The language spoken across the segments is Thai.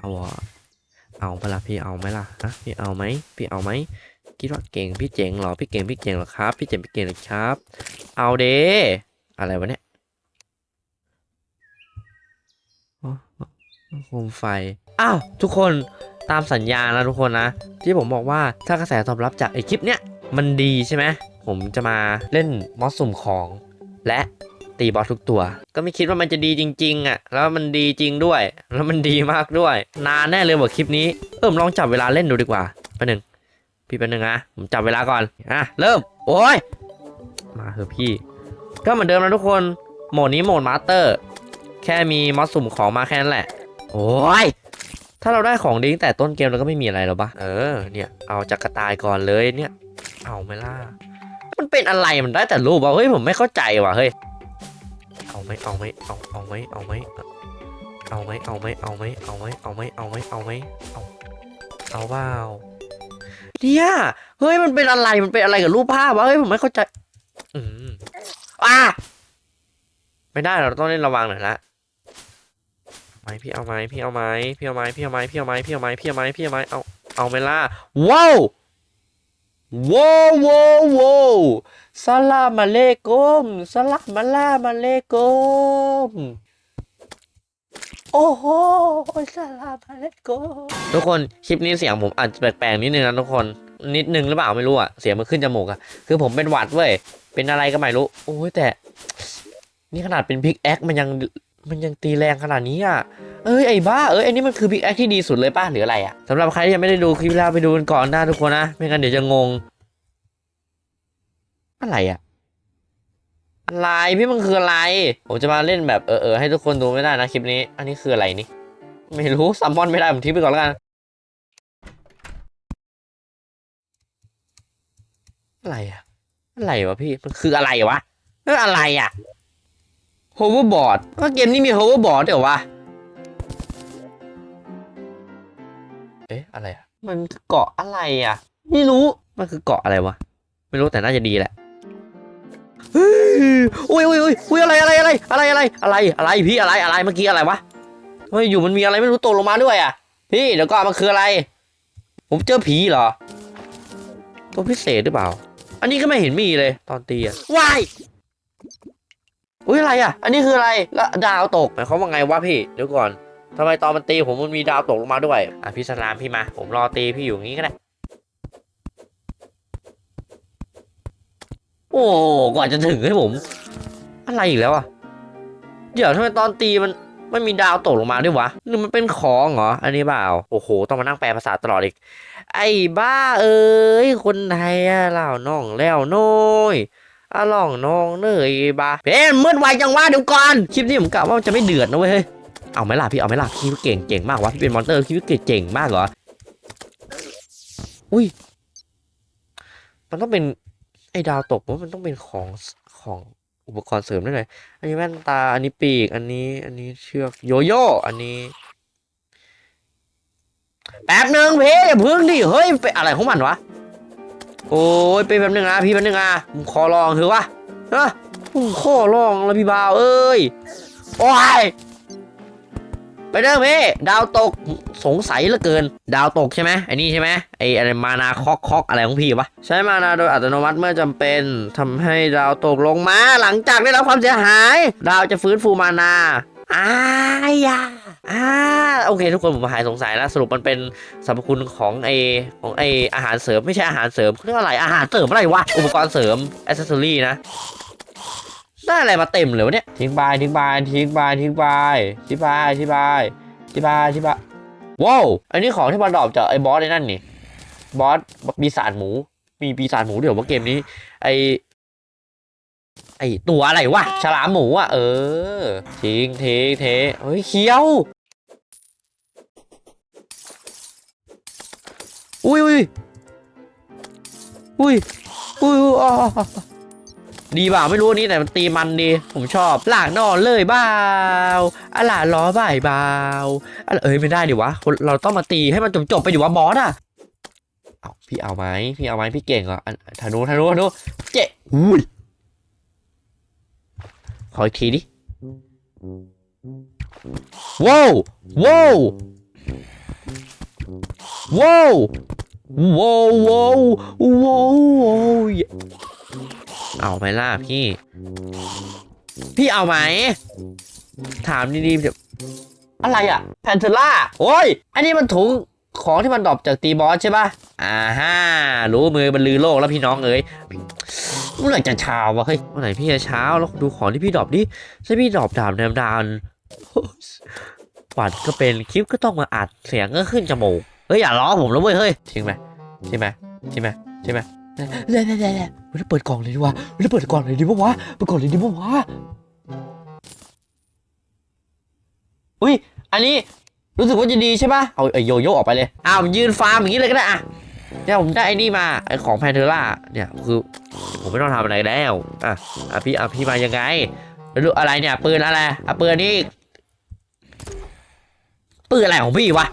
เอาเอาเปะล่าพี่เอาไหมล่ะฮะพี่เอาไหมพี่เอาไหมคิดว่าเก่งพี่เจ๋งเหรอพี่เก่งพี่เก่งหรอครับ พี่เจ๋งพี่เก่งหรอครับ เอาเด้อะไรวะเนี่ยอ๋อโคมไฟ อ้าว ทุกคนตามสัญญาแล้วทุกคนนะ ที่ผมบอกว่าถ้ากระแสตอบรับจากไอคลิปเนี้ยมันดีใช่ไหมผมจะมาเล่นมอสสุ่มของ และ ตีบอสทุกตัว ก็ไม่คิดว่ามันจะดีจริงๆอะแล้วมันดีจริงด้วย แล้วมันดีมากด้วย นานแน่เลยว่าคลิปนี้เออลองจับเวลาเล่นดูดีกว่าแป๊บหนึงพี่แป๊บหนึงนะผมจับเวลาก่อนอะเริ่มโอ้ยมาเถอะพี่ ก็เหมือนเดิมนะทุกคนโหมดนี้โหมดมาสเตอร์ แค่มีมอสสุ่มของมาแค่นั้นแหละ โอ้ยถ้าเราได้ของดีตั้งแต่ต้นเกมเราก็ไม่มีอะไรหรอปะเออ เนี่ย เอาจากกระตายก่อนเลยเนี่ย เอาไหมล่ะมันเป็นอะไรมันได้แต่รูปอะเฮ้ยผมไม่เข้าใจว่ะเฮ้ย เอาไหมเอาไหมเอาเอาไหมเอาไหมเอาไหมเอาไหมเอาไหมเอาไหมเอาไหมเอาไหมเอาไหมเอาเอาเปล่าเนี่ยเฮ้ยมันเป็นอะไรมันเป็นอะไรกับรูปภาพวะเฮ้ยผมไม่เข้าใจ อืมอะไม่ได้เราต้องเล่นระวังหน่อยละไหมพี่เอาไหมพี่เอาไหมพี่เอาไหมพี่เอาไหมพี่เอาไหมพี่เอาไหมพี่เอาไมพี่เอาไหมเอาเอาไหมล่ะว้าว ว้าวว้าวว้าวสลามอะเลกุมสลามอะลามาเลกุมโอ้โหสลามอะเลกุมทุกคนคลิปนี้เสียงผมอาจจะแปลกๆนิดนึงนะทุกคน นิดนึงหรือเปล่าไม่รู้อะเสียงมันขึ้นจมูกอะคือผมเป็นหวัดเว้ยเป็นอะไรก็ไม่รู้ โอ้ยแต่ นี่ขนาดเป็นพิกแอคมันยัง มันยังตีแรงขนาดนี้อะ เอ้ยไอ้บ้า เอ้ยอันนี้มันคือพิกแอคที่ดีสุดเลยป้าหรืออะไรอะสำหรับใครที่ยังไม่ได้ดูคลิปแล้วไปดูกันก่อนนะทุกคนนะ ไม่งั้นเดี๋ยวจะงง อะไรอะ อะไรพี่มันคืออะไร ผมจะมาเล่นแบบเออเออให้ทุกคนดูไม่ได้นะคลิปนี้ อันนี้คืออะไรนี่ ไม่รู้ซัมมอนไม่ได้ผมทิ้งไปก่อนแล้วกัน อะไรอะ อะไรวะพี่ มันคืออะไรวะเอออะไรอะ hoverboard ว่าเกมนี้มี hoverboard เดี๋ยววะ เอ๊ะ อะไรอะ มันคือเกาะอะไรอะ ไม่รู้ มันคือเกาะอะไรวะ ไม่รู้แต่น่าจะดีแหละเฮ้ยอุ้ยอุ้ยอุ้ยอุ้ยอะไรอะไรอะไรอะไรอะไรอะไรอะไรพี่อะไรอะไรเมื่อกี้อะไรวะเฮ้ยอยู่มันมีอะไรไม่รู้ตกลงมาด้วยอะ พี่เดี๋ยวก่อนมันคืออะไร ผมเจอผีเหรอ ตัวพิเศษหรือเปล่า อันนี้ก็ไม่เห็นมีเลย ตอนตีอะว้าย อุ้ยอะไรอะ อันนี้คืออะไรแล้วดาวตกหมายความว่าไงวะพี่เดี๋ยวก่อนทำไมตอนมันตีผมมันมีดาวตกลงมาด้วยอะพี่สลามพี่มา ผมรอตีพี่อยู่งี้ก็ได้โอ้กว่าจะถึงให้ผม อะไรอีกแล้วอะเดี๋ยวทำไมตอนตีมันไม่มีดาวตกลงมาด้วยวะหรือมันเป็นของเหรอ อันนี้เปล่า โอ้โห ต้องมานั่งแปลภาษาตลอดอีก ไอ้บ้าเอ้ย คนไทยอะเล่าน้องแล้วน้อย อะล่องน้องเนยบ้าเพนมืดไวจังวะเดี๋ยวก่อน คลิปนี้ผมกะว่ามันจะไม่เดือดนะเว้ยเฮ้ย เอาไหมล่ะพี่ เอาไหมล่ะพี่เก่งเก่งมากวะพี่เป็นมอนเตอร์พี่เก่งเก่งมากเหรอ อุ้ย มันต้องเป็นไอ้ดาวตกว่ามันต้องเป็นของของอุปกรณ์เสริมด้เลยอันนี้แว่นตา อันนี้ปีก อันนี้ อันนี้เชือกโยโย่อันนี้แป๊บหนึ่งเพี่อย่าพึ่งดิ เฮ้ยไปอะไรของมันวะ โอ้ยไปแป๊บนึงนะพี่แป๊บนึงนะผมขอลองเถอะวะฮะผมขอลองแล้วพี่บ่าวเอ้ยโอ้ยไปเด้อพี่ดาวตกสงสัยเหลือเกิน ดาวตกใช่ไหมไอ้นี่ใช่ไหมไอ้อะไรมานาคอกคอกอะไรของพี่วะใช้มานาโดยอัตโนมัติเมื่อจำเป็นทำให้ดาวตกลงมาหลังจากได้รับความเสียหาย ดาวจะฟื้นฟูมานาอ้ายา อ่าโอเค ทุกคนผมหายสงสัยแล้วสรุปมันเป็นสรรพคุณของไอของไออาหารเสริมไม่ใช่อาหารเสริมเรียกว่าอะไรอาหารเสริมอะไรวะอุปกรณ์เสริมอ c เซสซอรี่นะได้อะไรมาเต็มเลยวะเนี่ยทิ้งไปทิ้งไปทิ้งไปทิ้งไปทิ้งไปทิ้งไปทิ้งไปทิ้งไปว้าวอันนี้ของที่มันดรอปจากไอ้บอสไอ้นั่นนี่บอสปีศาจหมู มีปีศาจหมูเดี๋ยวว่าเกมนี้ ไอไอตัวอะไรวะฉลามหมูอะเออทิ้งเทเทเฮ้ยเคี้ยว อุ้ยอุ้ยอุ้ยอุ้ยอ๋อดีบ่าไม่รู้นนี้แต่มันตีมันดีผมชอบหลากนอนเลยบ้าวอะหลาล้อบ่ายบาวอะเอ้ยไม่ได้ดิวะเราต้องมาตีให้มันจบจบๆไปดิวะบอสอะเอาพี่เอาไหมพี่เอาไหมพี่เก่งเหรออันธนูธนูธนูเจ๊อุ้ยขออีกทีดิว้าวว้าวว้าว ว้าวว้าวว้าวว้าวเอาไหมล่ะพี่ พี่เอาไหม ถามดีๆเดี๋ยวอะไรอะแพนเทล่า โอ้ย อันนี้มันถุงของที่มันดรอปจากตีบอสใช่ปะอ่าฮ่า รู้มือบรรลือโลกแล้วพี่น้องเอ้ยเมื่อไหร่จะเช้าวะ เฮ้ย เมื่อไหร่พี่จะเช้า แล้วดูของที่พี่ดรอปดิใช่พี่ดรอปดาบแนมดานปัดก็เป็นคลิปก็ต้องมาอัดเสียงก็ขึ้นจมูก เฮ้ยอย่าล้อผมแล้วเว้ยเฮ้ยจริงไหมใช่ไหมใช่ไหมใช่ไหมเล่เล่เล่เล่ไม่ได้เปิดกล่องเลยดีกว่าไม่ได้เปิดกล่องเลยดีปะวะเปิดกล่องเลยดีปะวะอุ้ยอันนี้รู้สึกว่าจะดีใช่ปะเอาไอโยโย่ออกไปเลยอ้าวยืนฟาร์มอย่างนี้เลยก็ได้อะเนี่ยผมได้ไอ้นี่มาไอของแพนเทอร่าเนี่ยคือผมไม่ต้องทำอะไรแล้วอะอะพี่อะพี่มายังไงแล้วดูอะไรเนี่ยปืนอะไรอะปืนนี่ปืนอะไรของพี่วะ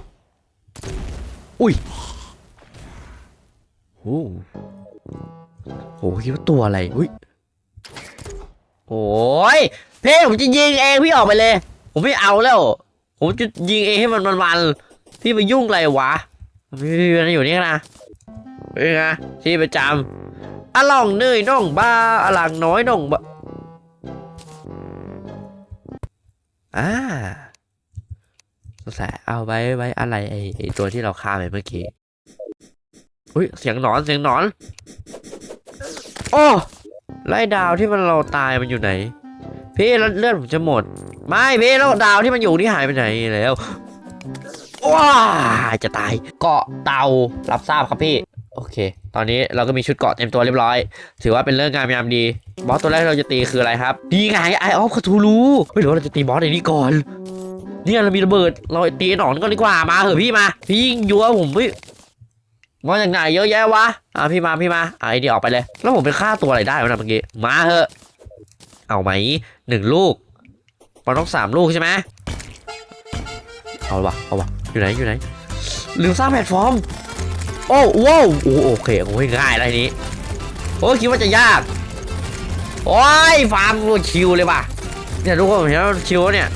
อุ้ยโอ้โหคิดว่าตัวอะไรอุ้ยโอ้ยเพ่ผมจะยิงเองพี่ออกไปเลย ผมไม่เอาแล้ว ผมจะยิงเองให้มันมันๆพี่มายุ่งอะไรวะพี่พี่พี่อยู่นี่นะเป็นไงที่ประจำอะล่องเนยน่องบ้าอะหลังน้อยน่องบ้าอ่า งสัยเอาไว้ไว้อะไรไอไอตัวที่เราฆ่าไปเมื่อกี้อุ้ยเสียงหนอนเสียงหนอนโอ้ไล่ดาวที่มันเราตายมันอยู่ไหน พี่เลือดผมจะหมด ไม่พี่แล้วดาวที่มันอยู่ที่หายไปไหนแล้วว้าจะตายเกาะเตารับทราบครับพี่ โอเค ตอนนี้เราก็มีชุดเกาะเต็มตัวเรียบร้อย ถือว่าเป็นเรื่องงามยามดี บอสตัวแรกเราจะตีคืออะไรครับ ดีไงไอออฟคาทูรูไม่รู้เราจะตีบอสในนี้ก่อน เนี่ยเรามีระเบิด เราตีหนอนก่อนดีกว่ามาเหอะพี่มา พี่ยิงยัวผมไม่มาจากไหนเยอะแยะวะอะพี่มาพี่มาอะไอเดียออกไปเลย แล้วผมไปฆ่าตัวอะไรได้วะนะเมื่อกี้มาเหอะ เอาไหมหนึ่งลูกมันต้องสามลูกใช่ไหมเอาวะเอาวะอยู่ไหนอยู่ไหนลืมสร้างแพลตฟอร์ม โอ้ว้าวโอ้โอเคโอ้ยง่ายอะไรนี้โอ้คิดว่าจะยากโอ้ยฟาร์มชิวเลยว่ะเนี่ยทุกคนเห็นว่ามันชิวเนี่ย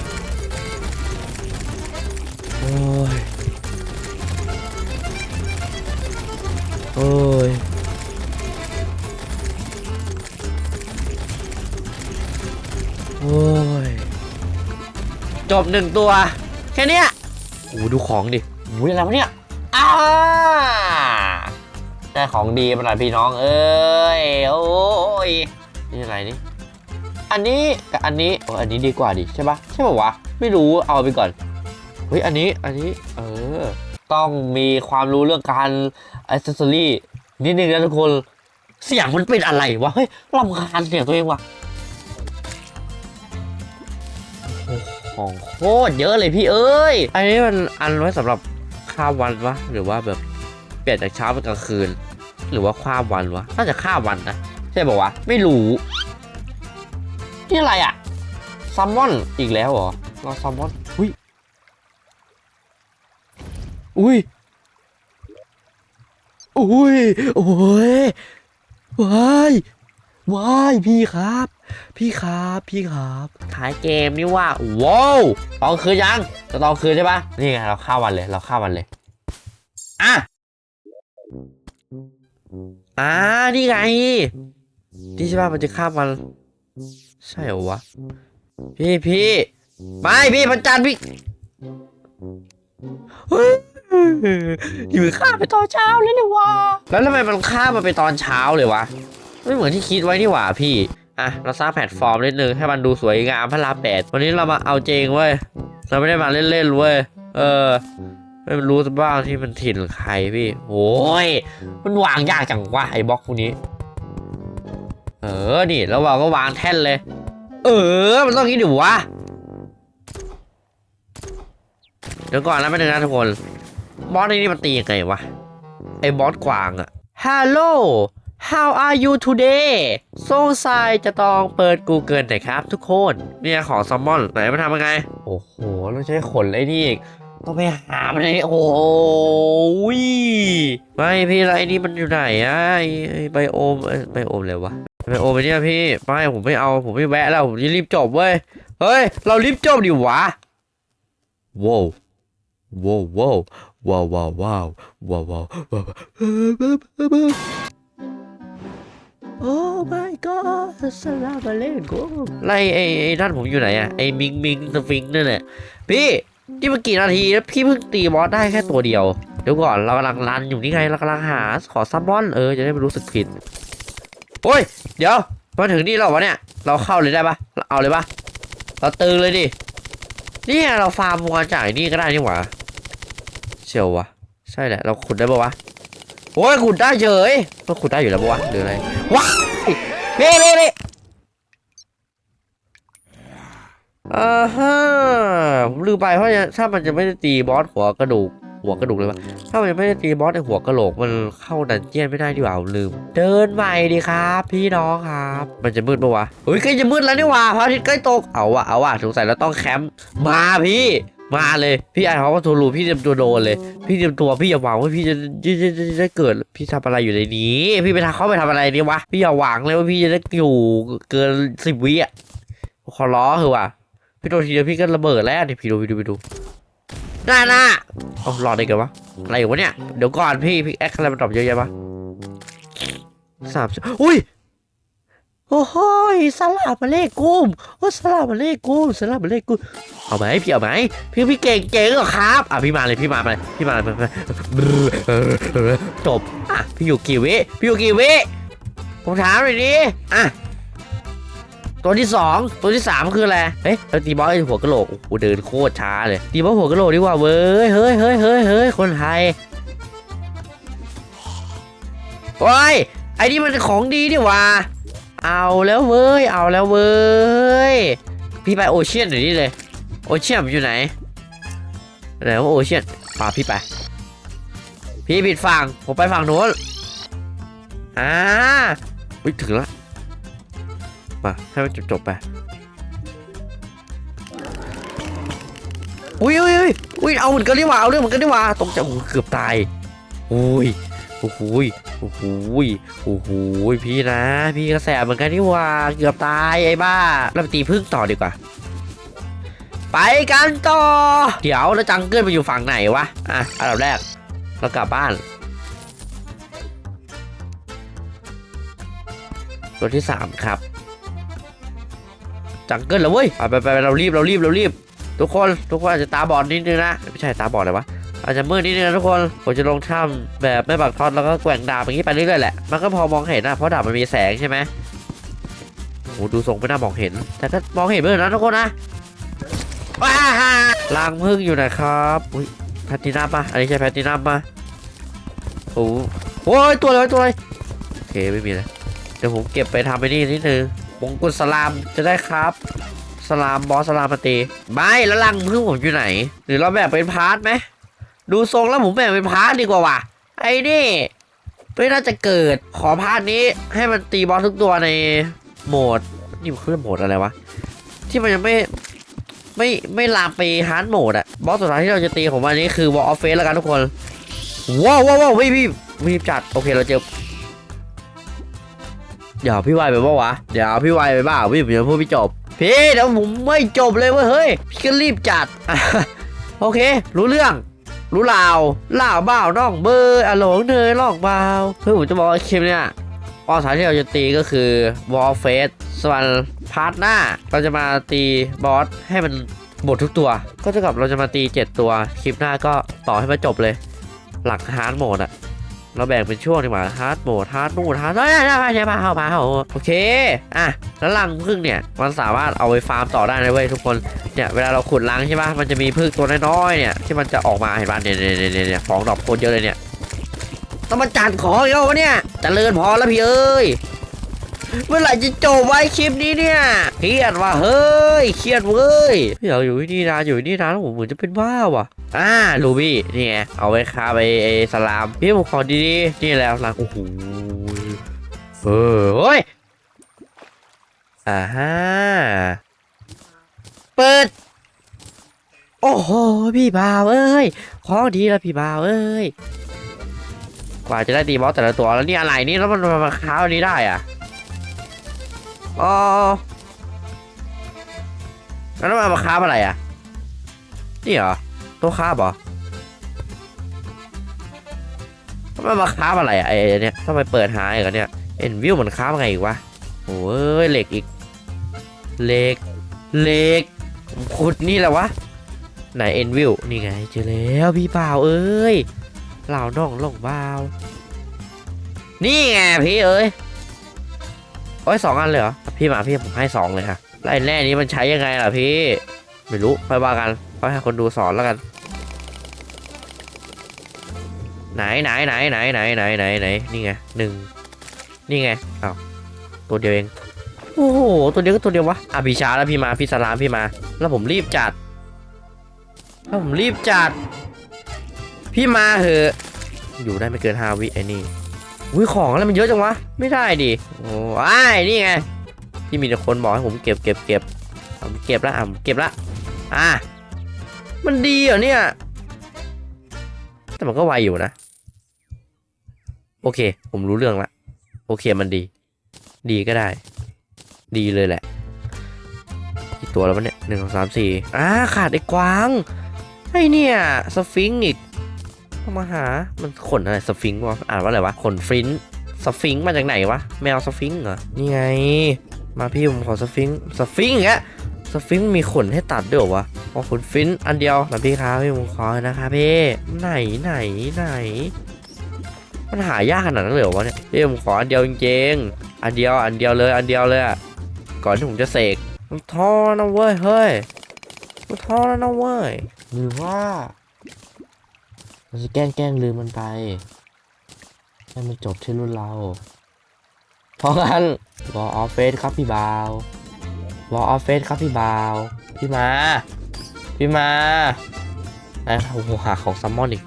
จบหนึ่งตัว แค่เนี้ยโอ้โหดูของดิโอ้ยอะไรวะเนี่ยอ้าได้ของดีมาหน่อยพี่น้อง เอ้ย โอ้ย นี่อะไรนี่ อันนี้กับอันนี้โอ้อันนี้ดีกว่าดิใช่ปะใช่ปะวะ ไม่รู้ เอาไปก่อน เฮ้ย อันนี้ อันนี้ เออ ต้องมีความรู้เรื่องการอิสเซอรี่นิดนึงนะทุกคน เสียงมันเป็นอะไรวะ เฮ้ยรำคาญเสียงตัวเองวะ ของโคตรเยอะเลยพี่เอ้ย อันนี้มันอันไว้สำหรับข้ามวันวะหรือว่าแบบเปลี่ยนจากเช้าเป็นกลางคืน หรือว่าข้ามวันวะน่าจะข้ามวันนะใช่ป่าวะไม่รู้นี่อะไรอะซัมมอนอีกแล้วเหรอเราซัมมอนอุ้ยอุ้ยอุ้ยโอ้ยว้าย ว้ายพี่ครับ พี่ครับพี่ครับท้ายเกมนี่ว่าว้าวตอนคืนยังจะตอนคืนใช่ปะนี่ไงเราข้าวันเลย เราข้าวันเลยอะอ่านี่ไงนี่ใช่ปะมันจะข้ามวัน ใช่เหรอวะพี่พี่ไม่พี่พระจันพี่เฮ้ยอยู่ข้าไปตอนเช้าเลยเนี่ยวะแล้วทำไมมันข้ามมาไปตอนเช้าเลยวะ ไม่เหมือนที่คิดไว้นี่หว่าพี่ อะ เราสร้างแพลตฟอร์มนิดนึงให้มันดูสวยงามพระรามแปดวันนี้เรามาเอาเจงเว้ย เราไม่ได้มาเล่นๆเว้ย เออ ไม่รู้บ้างที่มันถิ่นใครพี่โอ้ย มันวางยากจังวะไอ้บล็อกพวกนี้ เออ นี่แล้วเราก็วางแท่นเลย เออ มันต้องงี้ดิวะ เดี๋ยวก่อนนะไม่ถึงนะทุกคน บอสในนี่มันตียังไงวะ ไอ้บอสกวางอะ Hello How are you today สงสัยจะต้องเปิด Google หน่อยครับทุกคน เนี่ยของซัมมอนไหนมันทำยังไง โอ้โหต้องใช้ขนไอ้นี่อีก ต้องไปหามันไอ้โอ้ยไม่พี่ไอ้นี่มันอยู่ไหนอะไอ้ไอ้ไบโอมเอ้ยไบโอมเลยวะไบโอมไอเนี่ยพี่ไม่ผมไม่เอาผมไม่แวะแล้วผมจะรีบจบเว้ย เฮ้ย เรารีบจบดิวะว้าวว้าวว้าวว้าวว้าวว้าวว้าวว้าวว้าว โอ้ my god สลามอะเล่นกูไล่ไอ้ไอ้นั่นผมอยู่ไหนอะไอ้มิงมิงสฟิงค์นั่นแหละพี่นี่มันกี่นาทีแล้วพี่เพิ่งตีบอสได้แค่ตัวเดียว เดี๋ยวก่อนเรากำลังรันอยู่นี่ไงเรากำลังหาขอซัมมอนเออจะได้ไม่รู้สึกผิดโอ้ยเดี๋ยวมาถึงนี่แล้วเรอวะเนี่ย เราเข้าเลยได้ปะเอาเลยปะเราตือเลยดินี่เราฟาร์มวัวจ่ายนี่ก็ได้นี่หว่าเชียววะใช่แหละเราขุดได้ปะวะ โอ้ยขุดได้เฉยก็ขุดได้อยู่แล้วปะวะหรืออะไรว้ายนี่นี่นี่อ่าฮะผมลืมไปเพราะถ้ามันจะไม่ได้ตีบอสหัวกระดูกหัวกระดูกเลยวะถ้ามันยังไม่ได้ตีบอสในหัวกระโหลกมันเข้าดันเจียนไม่ได้ดีกว่าลืม เดินใหม่ดีครับ พี่น้องครับ มันจะมืดปะวะเฮ้ยใกล้จะมืดแล้วนี่ว่าพระอาทิตย์ใกล้ตกเอาวะเอาวะสงสัยเราต้องแคมป์มาพี่ มาเลยพี่ไอ่านเขาว่าทูรูพี่เตรียมตัวโดนเลย พี่เตรียมตัวพี่อย่าหวังว่าพี่จะจะจะจะจะเกิดพี่ทำอะไรอยู่ในนี้ พี่ไปทำเขาไปทำอะไรนี่วะพี่อย่าหวังเลยว่าพี่จะได้อยู่เกินสิบวิอะขอร้องเถอะว่ะพี่โดนทีเดียวพี่ก็ระเบิดแล้วนี่พี่ดูพี่ดูพี่ดูน่าน่าเอ๋อรอดได้กันวะอะไรวะเนี่ยเดี๋ยวก่อนพี่พี่แอคอะไรมันตอบเยอะแยะปะสามสิบอุ้ย โอ้โหยสลามาเลกุมโอ้สลามาเลกุมสลามาเลกุมเอาไหมพี่เอาไหมพี่พี่เก่งเก่งเหรอครับอะพี่มาเลยพี่มาเลยพี่มาเลยจบอะพี่อยู่กี่วิพี่อยู่กี่วิผมถามหน่อยดิอะตัวที่สองตัวที่สามคืออะไร เฮ้ยตีบอสหัวกะโหลก โอ้โห เดินโคตรช้าเลย ตีบอสหัวกะโหลกดีกว่าเว้ย เฮ้ยเฮ้ยเฮ้ยเฮ้ยคนไทย โอ้ย ไอ้นี่มันของดีดิว่า เอาแล้วเว้ย เอาแล้วเว้ย พี่ไปโอเชียนหน่อยนี่เลย โอเชียนอยู่ไหน ไหนว่าโอเชียนพาพี่ไป พี่ผิดฝั่ง ผมไปฝั่งโน้น อ่าอุ้ยถึงแล้ว มาให้มันจบจบๆไป อุ้ยอุ้ยอุ้ยอุ้ยเอาเหมือนกันดีกว่า เอาเรื่องเหมือนกันดีกว่าตกใจโอ้โหเกือบตาย อุ้ย โอ้โหย โอ้โหโอ้โหพี่นะ พี่กระแสบเหมือนกันดีกว่าเกือบตายไอ้บ้าเราไปตีพึ่งต่อดีกว่า ไปกันต่อ เดี๋ยวแล้วจังเกิลไปอยู่ฝั่งไหนวะ อะอันดับแรก เรากลับบ้านตัวที่สามครับ จังเกิลแล้วเว้ย ไปไปไปเรารีบเรารีบเรารีบ ทุกคนทุกคนอาจจะตาบอดนิดนึงนะ ไม่ใช่ตาบอดเลยวะ อาจจะมืดนิดนึงนะทุกคนผมจะลงถ้ำแบบไม่บักทอดแล้วก็แกว่งดาบอย่างนี้ไปเรื่อยๆแหละมันก็พอมองเห็นนะเพราะดาบมันมีแสงใช่ไหมโอ้ดูทรงไม่น่ามองเห็น แต่ก็มองเห็นเหมือนกันนะทุกคนนะว้าฮ่าลางพึ่งอยู่นะครับอุ้ยแพตตินัมปะอันนี้ใช่แพตตินัมปะโอ้โหตัวอะไรตัวอะไรโอเคไม่มีเลยเดี๋ยวผมเก็บไปทำไปนี่นิดนึงมงกุฎสลามจะได้ครับสลามบอสสลามมาตีไม่แล้วลังพึ่งผมอยู่ไหน หรือเราแบ่งเป็นพาร์ทไหม ดูทรงแล้วผมแบ่งเป็นพาร์ทดีกว่าว่ะ ไอ้นี่ ไม่น่าจะเกิด ขอพาร์ทนี้ให้มันตีบอสทุกตัวในโหมด นี่มันคือโหมดอะไรวะ ที่มันยังไม่ไม่ไม่ลามไปฮาร์ดโหมดอะบอสสุดท้ายที่เราจะตีของมันนี้คือวอลออฟเฟสแล้วกันทุกคน ว้าวว้าวว้าวพี่พี่รีบจัด โอเคเราเจอเดี๋ยวพี่วายไปป่าวะ เดี๋ยวพี่วายไปบ้าพี่ผมจะพูดพี่จบ พี่เดี๋ยวผมไม่จบเลยเว้ยเฮ้ยพี่ก็รีบจัด โอเค รู้เรื่อง รู้ลาวล่าวบ้าวน้องเบอร์อะหลงเนยล่องบ้าวเฮ้ยผมจะบอกว่าคลิปเนี่ยออสายที่เราจะตีก็คือวอลเฟสส่วนพาร์ทหน้า เราจะมาตีบอสให้มันหมดทุกตัว ก็เท่ากับเราจะมาตี 7 ตัว คลิปหน้าก็ต่อให้มันจบเลย หลักฮาร์ดโหมดอะ เราแบ่งเป็นช่วงดีกว่าฮาร์ดโหมดฮาร์ดโหมดฮาร์ดใช่ใช่ใช่พาเข้าพาเข้าโอเค อะ แล้วรังพึ่งเนี่ย มันสามารถเอาไปฟาร์มต่อได้นะเว้ยทุกคน เนี่ย เวลาเราขุดรังใช่ปะมันจะมีพึ่งตัวน้อยๆ เนี่ย ที่มันจะออกมาเห็นปะเนี่ยเนี่ยเนี่ยเนี่ยฟองดอกโคตรเยอะเลยเนี่ย ต้องมาจัดของอีกแล้วะเนี่ยเจริญพอแล้วพี่เอ้ย เมื่อไหร่จะจบไว้คลิปนี้เนี่ย เครียดว่ะเฮ้ย เครียดเว้ยพี่อยากอยู่ที่นี่นานอยู่ที่นี่นานแล้วผมเหมือนจะเป็นบ้าว่ะ อ่าลูบี้นี่ไงเอาไว้คาไปไอ้สลามพี่ผมขอดีๆนี่แล้วหลังโอ้โหเออโอ้ยอ่าฮะเปิด โอ้โหพี่บ่าวเอ้ยของดีแล้วพี่บ่าวเอ้ยกว่าจะได้ตีบอสแต่ละตัวแล้วนี่อะไรนี่แล้วมันมาค้าอันนี้ได้อะอ๋อแล้วมันมาค้าอะไรอะนี่เหรอ ตัวค้าบเหรอมันมาค้าบอะไรอะไอ้เนี่ยทำไมเปิดหาอีกอะเนี่ยเอ็นวิวมันค้าบไงอีกวะโอ้ยเหล็กอีกเหล็กเหล็กขุดนี่แหละวะไหนเอ็นวิวนี่ไงเจอแล้วพี่บ่าเอ้ยเหล่าน้องลงบ่านี่ไงพี่เอ้ยโอ้ยสองอันเลยเหรอพี่มาพี่ผมให้สองเลยค่ะแล้วไอ้แร่นี้มันใช้ยังไงล่ะพี่ ไม่รู้ค่อยว่ากันค่อยให้คนดูสอนแล้วกัน ไหนไหนไหนไหนไหนไหนไหนไหนนี่ไงหนึ่งนี่ไงอ้าวตัวเดียวเองโอ้โหตัวเดียวก็ตัวเดียววะอะพี่ช้าแล้วพี่มาพี่สลามพี่มา แล้วผมรีบจัดแล้วผมรีบจัด พี่มาเหอะ อยู่ได้ไม่เกินห้าวิไอ้นี่อุ้ยของอะไรมันเยอะจังวะ ไม่ได้ดิโอ้ยนี่ไงที่มีแต่คนบอกให้ผมเก็บเก็บเก็บผมเก็บละอะผมเก็บละอะมันดีเหรอเนี่ย แต่มันก็ไวอยู่นะ โอเค ผมรู้เรื่องละ โอเคมันดี ดีก็ได้ ดีเลยแหละกี่ตัวแล้ววะเนี่ยหนึ่งสองสามสี่อ่าขาดไอ้กวาง ไอ้เนี่ยสฟิงค์อีกมาหา มันขนอะไรสฟิงค์วะ อ่านว่าอะไรวะ ขนฟรินซ์สฟิงค์มาจากไหนวะ แมวสฟิงค์เหรอ นี่ไง มาพี่ผมขอสฟิงค์สฟิงค์อย่างเงี้ย สฟิงค์มีขนให้ตัดด้วยเหรอวะอ๋อขนฟินซ์อันเดียวนะพี่ครับพี่ผมขอนะครับพี่ไหนไหนไหน มันหายากขนาดนั้นเลยเหรอวะเนี่ยพี่ผมขออันเดียวจริงๆอันเดียวอันเดียวเลยอันเดียวเลยอะก่อนที่ผมจะเสกมันท้อนะเว้ยเฮ้ยมันท้อแล้วนะเว้ยหรือว่าเราจะแกล้งแกล้งลืมมันไปให้มันจบที่รุ่นเราเพราะงั้นวอออฟเฟสครับพี่บาว วอลออฟเฟสครับพี่บาว พี่มา พี่มาไอ้โอ้โหหาของซัมมอนอีก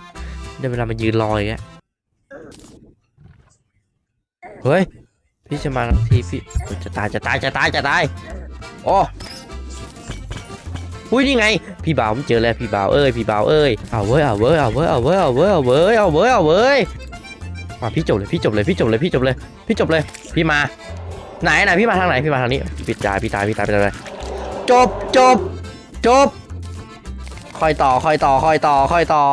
ได้เวลามายืนรออีกแล้วเฮ้ย พี่จะมาทันทีพี่จะตายจะตายจะตายจะตายโอ้อุ้ยนี่ไง พี่บ่าวผมเจอแล้วพี่บ่าวเอ้ยพี่บ่าวเอ้ยเอาเว้ยเอาเว้ยเอาเว้ยเอาเว้ยเอาเว้ยเอาเว้ยเอาเว้ยเอาเว้ยมาพี่จบเลยพี่จบเลยพี่จบเลยพี่จบเลยพี่จบเลยพี่มา ไหนไหนพี่มาทางไหนพี่มาทางนี้พี่ตายพี่ตายพี่ตายไปเลยจบจบจบคอยต่อคอยต่อคอยต่อคอยต่อ